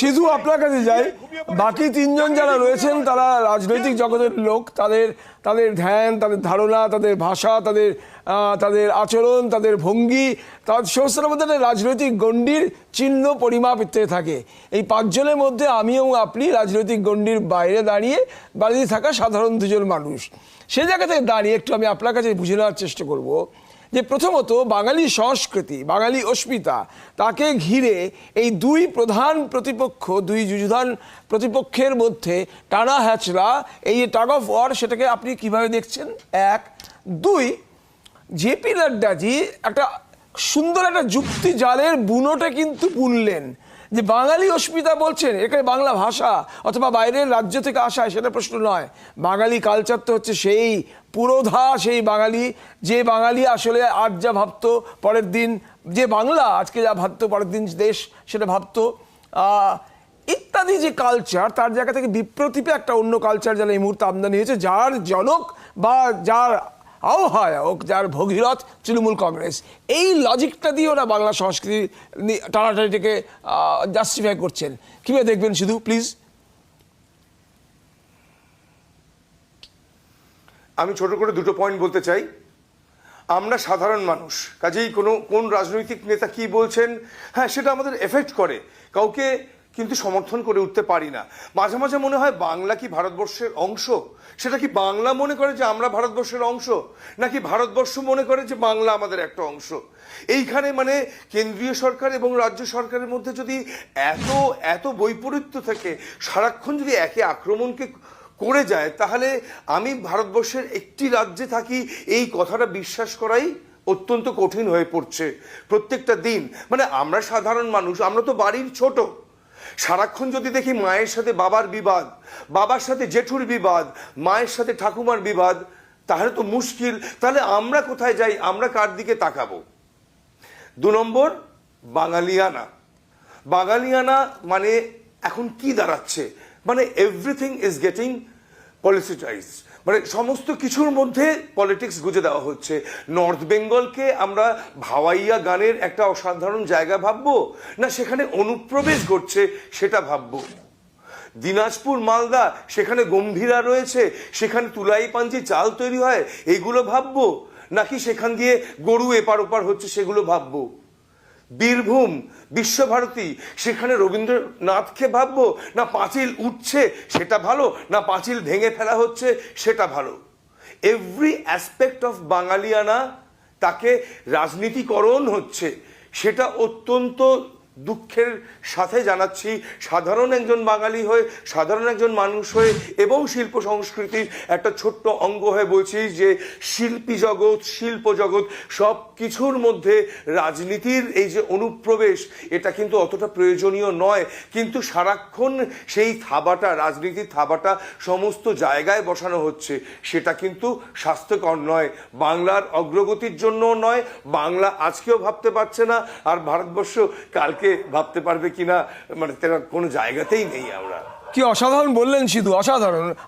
সিধু আপনার কাছে যাই। বাকি তিনজন যারা রয়েছেন, তারা রাজনৈতিক জগতের লোক। তাদের তাদের ধ্যান, তাদের ধারণা, তাদের ভাষা, তাদের তাদের আচরণ, তাদের ভঙ্গি, তার সমস্তের মধ্যে রাজনৈতিক গণ্ডির চিহ্ন পরিমাপ ইত্যাদি থাকে। এই পাঁচজনের মধ্যে আমি এবং আপনি রাজনৈতিক গণ্ডির বাইরে দাঁড়িয়ে বাড়িতে থাকা সাধারণ দুজন মানুষ। সে জায়গা থেকে দাঁড়িয়ে একটু আমি আপনার কাছে বুঝে নেওয়ার চেষ্টা করব। যে প্রথমত বাঙালি সংস্কৃতি, বাঙালি অস্মিতা, তাকে ঘিরে এই দুই প্রধান প্রতিপক্ষ, দুই যুযুধান প্রতিপক্ষের মধ্যে টানা হ্যাচড়া, এই যে টাগ অফ ওয়ার সেটাকে আপনি কীভাবে দেখছেন? এক। দুই জেপি নাড্ডাজি একটা সুন্দর একটা যুক্তি জালের বুনোটা কিন্তু বুনলেন। যে বাঙালি অস্মিতা বলছেন, এখানে বাংলা ভাষা অথবা বাইরের রাজ্য থেকে আসা সেটা প্রশ্ন নয়। বাঙালি কালচার তো হচ্ছে সেই পুরোধা, সেই বাঙালি, যে বাঙালি আসলে আজ যা ভাবতো পরের দিন, যে বাংলা আজকে যা ভাবতো পরের দিন দেশ সেটা ভাবতো ইত্যাদি যে কালচার তার জায়গা থেকে বিপ্রতীপে একটা অন্য কালচার যেন এই মুহূর্তে আমদানি হয়েছে, যার জনক বা যার আহ্বায়ক যার ভগীরথ তৃণমূল কংগ্রেস। এই লজিকটা দিয়ে ওরা বাংলা সংস্কৃতি টানাটানিটাকে জাস্টিফাই করছেন। কীভাবে দেখবেন শুধু প্লিজ আমি ছোট করে দুটো পয়েন্ট বলতে চাই। আমরা সাধারণ মানুষ, কাজেই কোনো, কোন রাজনৈতিক নেতা কি বলছেন হ্যাঁ সেটা আমাদের এফেক্ট করে। কাউকে কিন্তু সমর্থন করে উঠতে পারি না। মাঝে মাঝে মনে হয় বাংলা কি ভারতবর্ষের অংশ? সেটা কি বাংলা মনে করে যে আমরা ভারতবর্ষের অংশ? নাকি ভারতবর্ষ মনে করে যে বাংলা আমাদের একটা অংশ? এইখানে মানে কেন্দ্রীয় সরকার এবং রাজ্য সরকারের মধ্যে যদি এত এত বৈপরীত্য থেকে সারাক্ষণ যদি একে আক্রমণকে করে যায়, তাহলে আমি ভারতবর্ষের একটি রাজ্যে থাকি, এই কথাটা বিশ্বাস করাই অত্যন্ত কঠিন হয়ে পড়ছে প্রত্যেকটা দিন। মানে আমরা সাধারণ মানুষ, আমরা তো বাড়ির ছোট। সারাক্ষণ যদি দেখি মায়ের সাথে বাবার বিবাদ, বাবার সাথে জেঠুর বিবাদ, মায়ের সাথে ঠাকুমার বিবাদ, তাহলে তো মুশকিল। তাহলে আমরা কোথায় যাই? আমরা কার দিকে তাকাবো? দু নম্বর, বাঙালিয়ানা। বাঙালিয়ানা মানে এখন কি দাঁড়াচ্ছে? মানে এভরিথিং ইজ গেটিং পলিসিটাইজ মানে সমস্ত কিছুর মধ্যে পলিটিক্স গুজে দেওয়া হচ্ছে। নর্থ বেঙ্গলকে আমরা ভাওয়াইয়া গানের একটা অসাধারণ জায়গা ভাববো? না সেখানে অনুপ্রবেশ ঘটছে সেটা ভাববো? দিনাজপুর, মালদা, সেখানে গম্ভীরা রয়েছে, সেখানে তুলাই পাঞ্জি চাল তৈরি হয় এইগুলো ভাববো? নাকি সেখান দিয়ে গরু এপার ওপার হচ্ছে সেগুলো ভাববো? বীরভূম, বিশ্বভারতী, সেখানে রবীন্দ্রনাথকে ভাববো, না পাঁচিল উঠছে সেটা ভালো, না পাঁচিল ভেঙে ফেলা হচ্ছে সেটা ভালো। এভরি অ্যাসপেক্ট অফ বাঙালিয়ানা তাকে রাজনীতিকরণ হচ্ছে, সেটা অত্যন্ত দুঃখের সাথে জানাচ্ছি, সাধারণ একজন বাঙালি হয়ে, সাধারণ একজন মানুষ হয়ে এবং শিল্প সংস্কৃতির একটা ছোট্ট অঙ্গ হয়ে বলছি যে শিল্পী জগৎ, শিল্প জগৎ সব কিছুর মধ্যে রাজনীতির এই যে অনুপ্রবেশ, এটা কিন্তু অতটা প্রয়োজনীয় নয়। কিন্তু সারাক্ষণ সেই থাবাটা, রাজনীতির থাবাটা সমস্ত জায়গায় বসানো হচ্ছে, সেটা কিন্তু স্বাস্থ্যকর নয়। বাংলার অগ্রগতির জন্য নয়, বাংলা আজকেও ভাবতে পারছে না। আর ভারতবর্ষ কালকে ভাবতে পারবে কিনা? মানে কোনো জায়গাতেই নেই আমরা কি অসাধারণ বললেন সিধু অসাধারণ।